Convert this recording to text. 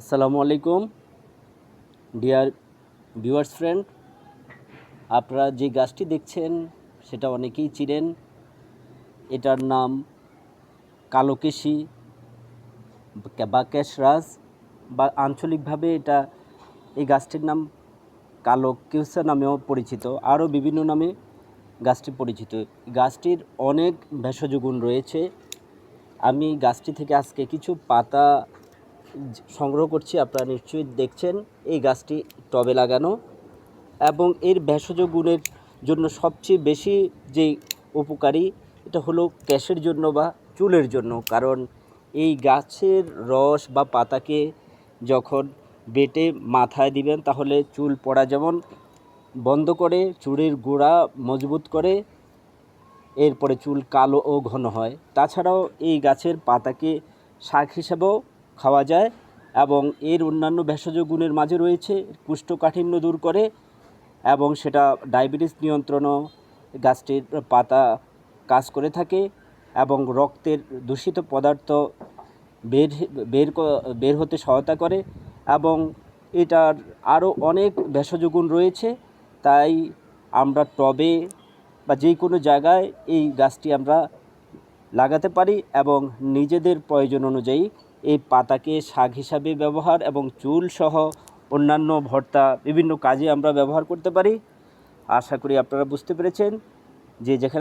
আসসালামু আলাইকুম। Dear viewers friend আপনারা যে গাছটি দেখছেন, সেটা অনেকেই চিনেন। এটার নাম কালোকেশি বা ক্যাশরাজ বা আঞ্চলিকভাবে এটা এই গাছটির নাম কালো কেউসা নামেও পরিচিত। আরও বিভিন্ন নামে গাছটি পরিচিত। গাছটির অনেক ভেষজ গুণ রয়েছে। আমি গাছটি থেকে আজকে কিছু পাতা সংগ্রহ করছি, আপনারা নিশ্চয়ই দেখছেন। এই গাছটি টবে লাগানো এবং এর ভেষজ গুণের জন্য সবচেয়ে বেশি যে উপকারী, এটা হলো ক্যাশের জন্য বা চুলের জন্য। কারণ এই গাছের রস বা পাতাকে যখন বেটে মাথায় দিবেন, তাহলে চুল পড়া যেমন বন্ধ করে, চুলের গোড়া মজবুত করে, এরপরে চুল কালো ও ঘন হয়। তাছাড়াও এই গাছের পাতাকে শাক হিসাবেও খাওয়া যায় এবং এর অন্যান্য ভেষজ গুণের মাঝে রয়েছে কুষ্ঠকাঠিন্য দূর করে এবং সেটা ডায়াবেটিস নিয়ন্ত্রণও গাছটির পাতা কাজ করে থাকে এবং রক্তের দূষিত পদার্থ বের বের বের হতে সহায়তা করে এবং এটার আরও অনেক ভেষজ গুণ রয়েছে। তাই আমরা টবে বা যে কোনো জায়গায় এই গাছটি আমরা লাগাতে পারি এবং নিজেদের প্রয়োজন অনুযায়ী এই পাতাকে শাক হিসাবে ব্যবহার এবং চুল সহ অন্যান্য ভর্তা বিভিন্ন কাজে আমরা ব্যবহার করতে পারি। আশা করি আপনারা বুঝতে পেরেছেন যে যেখানে